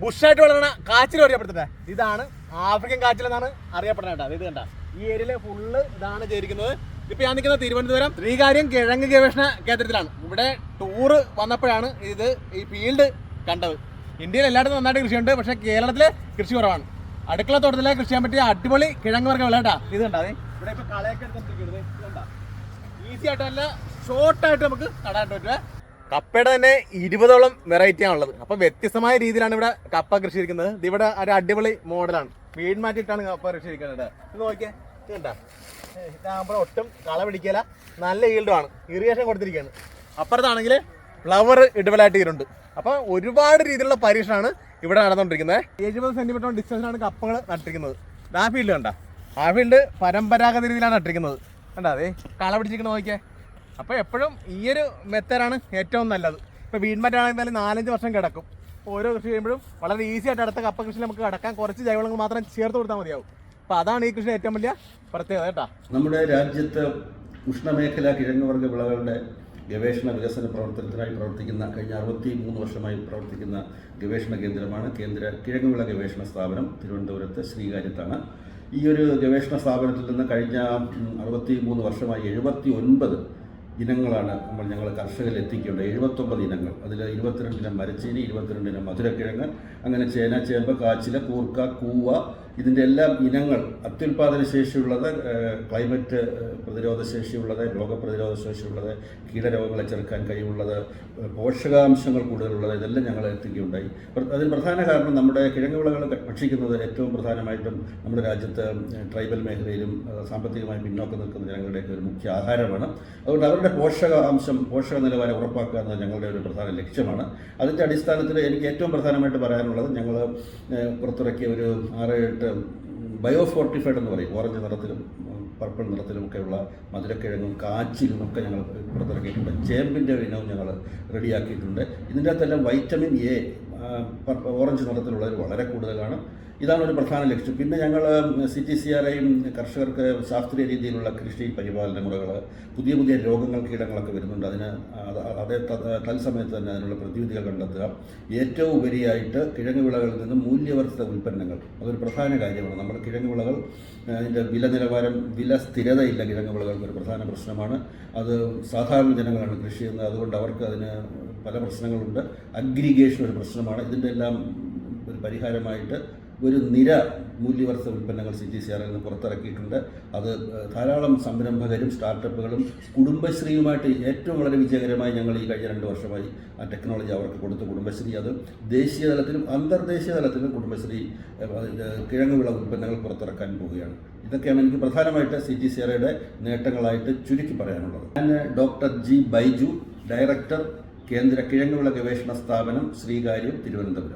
ബുഷായിട്ട് വളരണ കാച്ചിൽ അറിയപ്പെടുത്തട്ടെ ഇതാണ് ആഫ്രിക്കൻ കാച്ചിൽ എന്നാണ് അറിയപ്പെടുന്നത് കേട്ടോ. ഇത് കണ്ട? ഈ ഏരിയയിലെ ഫുള്ള് ഇതാണ് ചേരിക്കുന്നത് ഇപ്പൊ ഞാൻ നിൽക്കുന്ന തിരുവനന്തപുരം. ശ്രീകാര്യം കിഴങ്ങ് ഗവേഷണ കേന്ദ്രത്തിലാണ്. ഇവിടെ ടൂറ് വന്നപ്പോഴാണ് ഇത് ഈ ഫീൽഡ് കണ്ടത്. ഇന്ത്യയിൽ എല്ലായിടത്തും നന്നായിട്ട് കൃഷിയുണ്ട്. പക്ഷെ കേരളത്തിലെ കൃഷി കുറവാണ്. അടുക്കള തോട്ടത്തിലെ കൃഷി ചെയ്യാൻ പറ്റിയ അടിപൊളി കിഴങ്ങ് വർഗം വിളട്ടാ ഇത് കണ്ടാ. ഇവിടെ ഇപ്പൊ കളയൊക്കെ എടുത്തിരിക്കുന്നത് ഈസി ആയിട്ടല്ല ഷോർട്ടായിട്ട് നമുക്ക് നടാൻ പറ്റുക കപ്പയുടെ തന്നെ ഇരുപതോളം വെറൈറ്റി ആണുള്ളത് അപ്പൊ വ്യത്യസ്തമായ രീതിയിലാണ് ഇവിടെ കപ്പ കൃഷി ഇരിക്കുന്നത് ഇവിടെ ഒരു അടിപൊളി മോഡലാണ്. വീട് മാറ്റിയിട്ടാണ് കപ്പ കൃഷി ഇരിക്കുന്നത് ഇത് ഒട്ടും കള പിടിക്കില്ല നല്ല ഈൽഡുമാണ് ഇറിഗേഷൻ കൊടുത്തിരിക്കുകയാണ് അപ്പുറത്താണെങ്കിൽ ഫ്ലവർ ഇടവലായിട്ട് ഇരുണ്ട് അപ്പൊ ഒരുപാട് രീതിയിലുള്ള പരീക്ഷണമാണ് ഇവിടെ നടന്നുകൊണ്ടിരിക്കുന്നത്. എഴുപത് സെന്റിമീറ്റർ ഡിസ്റ്റൻസിലാണ് കപ്പകൾ നട്ടിരിക്കുന്നത്. ആ ഫീൽഡ് കണ്ട? ആ ഫീൽഡ് പരമ്പരാഗത രീതിയിലാണ് നട്ടിരിക്കുന്നത്. കണ്ടാ അതെ കള പിടിച്ചിരിക്കുന്നത് നോക്കിയേ. അപ്പോൾ എപ്പോഴും ഈ ഒരു മെത്തേഡാണ് ഏറ്റവും നല്ലത്. ഇപ്പോൾ വീൺമറ്റാണെന്നാലും നാലഞ്ച് വർഷം കിടക്കും. ഓരോ കൃഷി ചെയ്യുമ്പോഴും വളരെ ഈസി ആയിട്ട് അടുത്ത കപ്പ കൃഷി നമുക്ക് കിടക്കാൻ കുറച്ച് ജൈവവളങ്ങൾ മാത്രം ചേർത്ത് കൊടുത്താൽ മതിയാവും. അപ്പോൾ അതാണ് ഈ കൃഷി ഏറ്റവും വലിയ പ്രത്യേകത കേട്ടോ. നമ്മുടെ രാജ്യത്ത് ഉഷ്ണമേഖലാ കിഴങ്ങുവർഗ വിളകളുടെ ഗവേഷണ വികസന പ്രവർത്തനത്തിനായി പ്രവർത്തിക്കുന്ന കഴിഞ്ഞ അറുപത്തി മൂന്ന് വർഷമായി പ്രവർത്തിക്കുന്ന ഗവേഷണ കേന്ദ്രമാണ് കേന്ദ്ര കിഴങ്ങുവിള ഗവേഷണ സ്ഥാപനം തിരുവനന്തപുരത്ത് ശ്രീകാര്യത്താണ്. ഈ ഒരു ഗവേഷണ സ്ഥാപനത്തിൽ നിന്ന് കഴിഞ്ഞ അറുപത്തി മൂന്ന് വർഷമായി എഴുപത്തി ഒൻപത് ഇനങ്ങളാണ് നമ്മൾ ഞങ്ങൾ കർഷകരിൽ എത്തിക്കേണ്ടത്. എഴുപത്തൊമ്പത് ഇനങ്ങൾ. അതിൽ ഇരുപത്തിരണ്ടിനം മരച്ചീനി ഇരുപത്തിരണ്ടിനം മധുരക്കിഴങ്ങ് അങ്ങനെ ചേന ചേമ്പ് കാച്ചില കൂർക്ക കൂവ ഇതിന്റെ എല്ലാം ഇനങ്ങൾ അത്യുൽപാദന ശേഷിയുള്ളത് ക്ലൈമറ്റ് പ്രതിരോധ ശേഷിയുള്ളത് രോഗപ്രതിരോധ ശേഷിയുള്ളത് കീടരോഗങ്ങളെ ചെറുക്കാൻ കഴിവുള്ളത് പോഷകാംശങ്ങൾ കൂടുതലുള്ളത് ഇതെല്ലാം ഞങ്ങൾ എത്തിക്കുകയുണ്ടായി. പ്ര- അതിന് പ്രധാന കാരണം നമ്മുടെ കിഴങ്ങ് വിളകൾ ഭക്ഷിക്കുന്നത് ഏറ്റവും പ്രധാനമായിട്ടും നമ്മുടെ രാജ്യത്ത് ട്രൈബൽ മേഖലയിലും സാമ്പത്തികമായി പിന്നോക്കം നിൽക്കുന്ന ജനങ്ങളുടെയൊക്കെ ഒരു മുഖ്യ ആഹാരമാണ്. അതുകൊണ്ട് അവരുടെ പോഷകാംശം പോഷക നിലവാരം ഉറപ്പാക്കുക എന്നത് ഞങ്ങളുടെ ഒരു പ്രധാന ലക്ഷ്യമാണ്. അതിന്റെ അടിസ്ഥാനത്തിൽ എനിക്ക് ഏറ്റവും പ്രധാനമായിട്ട് പറയാനുള്ളത് ഞങ്ങൾ പുറത്തിറക്കിയ ഒരു ആറ് എട്ട് ബയോ ഫോർട്ടിഫൈഡ് എന്ന് പറയും. ഓറഞ്ച് നിറത്തിലും പർപ്പിൾ നിറത്തിലുമൊക്കെയുള്ള മധുരക്കിഴങ്ങും കാച്ചിലും ഒക്കെ ഞങ്ങൾ പുറത്തിറക്കിയിട്ടുണ്ട്. ചേമ്പിന്റെ ഇനവും ഞങ്ങൾ റെഡിയാക്കിയിട്ടുണ്ട്. ഇതിന്റെ അകത്തെല്ലാം വൈറ്റമിൻ എ ഓറഞ്ച് നിറത്തിലുള്ളത് വളരെ കൂടുതലാണ്. ഇതാണ് ഒരു പ്രധാന ലക്ഷ്യം. പിന്നെ ഞങ്ങൾ സി ടി സി ആറേയും കർഷകർക്ക് ശാസ്ത്രീയ രീതിയിലുള്ള കൃഷി പരിപാലന മുറകൾ പുതിയ പുതിയ രോഗങ്ങൾ കീടങ്ങളൊക്കെ വരുന്നുണ്ട്. അതിന് അതേ തത്സമയത്ത് തന്നെ അതിനുള്ള പ്രതിവിധികൾ കണ്ടെത്തുക. ഏറ്റവും ഉപരിയായിട്ട് കിഴങ്ങ് വിളകളിൽ നിന്ന് മൂല്യവർദ്ധിത ഉൽപ്പന്നങ്ങൾ. അതൊരു പ്രധാന കാര്യമാണ്. നമ്മുടെ കിഴങ്ങ് വിളകൾ അതിന്റെ വില നിലവാരം വില സ്ഥിരതയില്ല കിഴങ്ങ് വിളകൾക്ക് ഒരു പ്രധാന പ്രശ്നമാണ്. അത് സാധാരണ ജനങ്ങളാണ് കൃഷി ചെയ്യുന്നത്. അതുകൊണ്ട് അവർക്ക് അതിന് പല പ്രശ്നങ്ങളുണ്ട്. അഗ്രിഗേഷൻ ഒരു പ്രശ്നമാണ്. ഇതിന്റെ എല്ലാം ഒരു പരിഹാരമായിട്ട് ഒരു നിര മൂല്യവർദ്ധ ഉൽപ്പന്നങ്ങൾ സി ടി സി ആറിൽ നിന്ന് പുറത്തിറക്കിയിട്ടുണ്ട്. അത് ധാരാളം സംരംഭകരും സ്റ്റാർട്ടപ്പുകളും കുടുംബശ്രീയുമായിട്ട് ഏറ്റവും വളരെ വിജയകരമായി ഞങ്ങൾ ഈ കഴിഞ്ഞ രണ്ട് വർഷമായി ആ ടെക്നോളജി അവർക്ക് കൊടുത്തു കുടുംബശ്രീ അത്. ദേശീയ തലത്തിലും അന്തർദേശീയ തലത്തിലും കുടുംബശ്രീ കിഴങ്ങുവിള ഉൽപ്പന്നങ്ങൾ പുറത്തിറക്കാൻ പോവുകയാണ്. ഇതൊക്കെയാണ് എനിക്ക് പ്രധാനമായിട്ട് സി ടി സി നേട്ടങ്ങളായിട്ട് ചുരുക്കി പറയാനുള്ളത്. ഞാൻ ഡോക്ടർ ജി ബൈജു ഡയറക്ടർ കേന്ദ്ര കിഴങ്ങുവിള ഗവേഷണ സ്ഥാപനം ശ്രീകാര്യം തിരുവനന്തപുരം.